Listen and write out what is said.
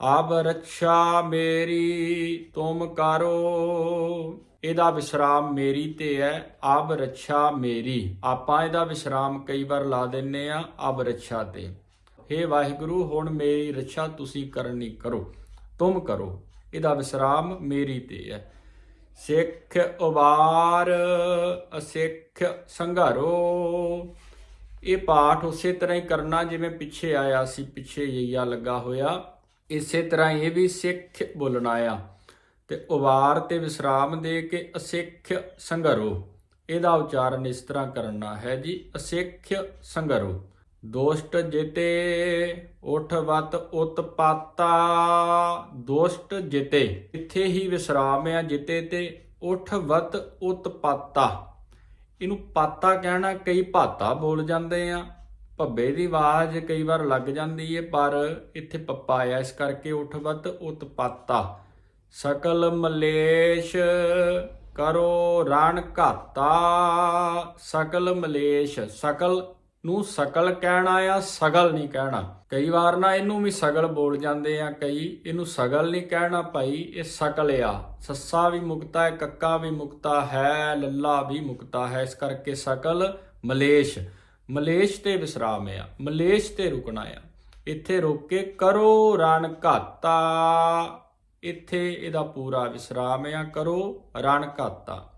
ਆਬ ਰੱਛਾ ਮੇਰੀ, ਤੁਮ ਕਰੋ। ਇਹਦਾ ਵਿਸਰਾਮ ਮੇਰੀ ਤੇ ਹੈ ਆਬ ਰੱਛਾ ਮੇਰੀ। ਆਪਾਂ ਇਹਦਾ ਵਿਸਰਾਮ ਕਈ ਵਾਰ ਲਾ ਦਿੰਨੇ ਆ ਆਬ ਰੱਛਾ ਤੇ। ਹੇ ਵਾਹਿਗੁਰੂ, ਹੁਣ ਮੇਰੀ ਰੱਛਾ ਤੁਸੀਂ ਕਰਨੀ ਕਰੋ, ਤੁਮ ਕਰੋ। ਇਹਦਾ ਵਿਸਰਾਮ ਮੇਰੀ ਤੇ ਹੈ। ਸਿੱਖ ਉਬਾਰ, ਅਸਿੱਖ ਸੰਘਾਰੋ। ਇਹ ਪਾਠ ਉਸੇ ਤਰ੍ਹਾਂ ਹੀ ਕਰਨਾ ਜਿਵੇਂ ਪਿੱਛੇ ਆਇਆ ਸੀ, ਪਿੱਛੇ ਯਈਆ ਲੱਗਾ ਹੋਇਆ। ਇਸੇ ਤਰ੍ਹਾਂ ਇਹ ਵੀ ਸਿੱਖ ਬੋਲਣਾ ਆ ਤੇ ਉਵਾਰ ਤੇ ਵਿਸਰਾਮ ਦੇ ਕੇ ਅਸਿੱਖ ਸੰਗਰੋ। ਇਹਦਾ ਉਚਾਰਨ ਇਸ ਤਰ੍ਹਾਂ ਕਰਨਾ ਹੈ ਜੀ, ਅਸਿੱਖ ਸੰਗਰੋ। ਦੋਸ਼ਟ ਜਿਤੇ ਉਠਵਤ ਉਤਪਾਤਾ ਦੋਸ਼ਟ ਜਿਤੇ। ਇੱਥੇ ਹੀ ਵਿਸਰਾਮ ਆ, ਜਿਤੇ ਤੇ ਉਠਵਤ ਉਤਪਾਤਾ ਇਹਨੂੰ ਪਾਤਾ ਕਹਿਣਾ ਕਈ ਭਾਤਾ ਬੋਲ ਜਾਂਦੇ ਆ। ਭੱਬੇ ਦੀ ਆਵਾਜ਼ ਕਈ ਵਾਰ ਲੱਗ ਜਾਂਦੀ ਏ, ਪਰ ਇੱਥੇ ਪੱਪਾ ਆਇਆ ਇਸ ਕਰਕੇ ਉਠਵਤ ਉਤਪਾਤਾ। ਸਕਲ ਮਲੇਸ਼ ਕਰੋ ਰਣ ਘਾਤਾ। ਸਕਲ ਮਲੇਸ਼, ਸਕਲ ਨੂੰ ਸਕਲ ਕਹਿਣਾ ਆ ਸਗਲ ਨਹੀਂ ਕਹਿਣਾ। ਕਈ ਵਾਰ ਨਾ ਇਹਨੂੰ ਵੀ ਸਗਲ ਬੋਲ ਜਾਂਦੇ ਆ ਕਈ, ਇਹਨੂੰ ਸਗਲ ਨਹੀਂ ਕਹਿਣਾ ਭਾਈ, ਇਹ ਸਕਲ ਆ। ਸੱਸਾ ਵੀ ਮੁਕਤਾ ਹੈ, ਕੱਕਾ ਵੀ ਮੁਕਤਾ ਹੈ, ਲੱਲਾ ਵੀ ਮੁਕਤਾ ਹੈ, ਇਸ ਕਰਕੇ ਸਕਲ ਮਲੇਸ਼। ਮਲੇਸ਼ ਤੇ ਵਿਸਰਾਮ ਆ, ਮਲੇਸ਼ ਤੇ ਰੁਕਣਾ ਆ। ਇੱਥੇ ਰੁਕ ਕੇ ਕਰੋ ਰਣ ਘਾਤਾ। ਇੱਥੇ ਇਹਦਾ ਪੂਰਾ ਵਿਸਰਾਮ ਆ, ਕਰੋ ਰਣ ਘਾਤਾ।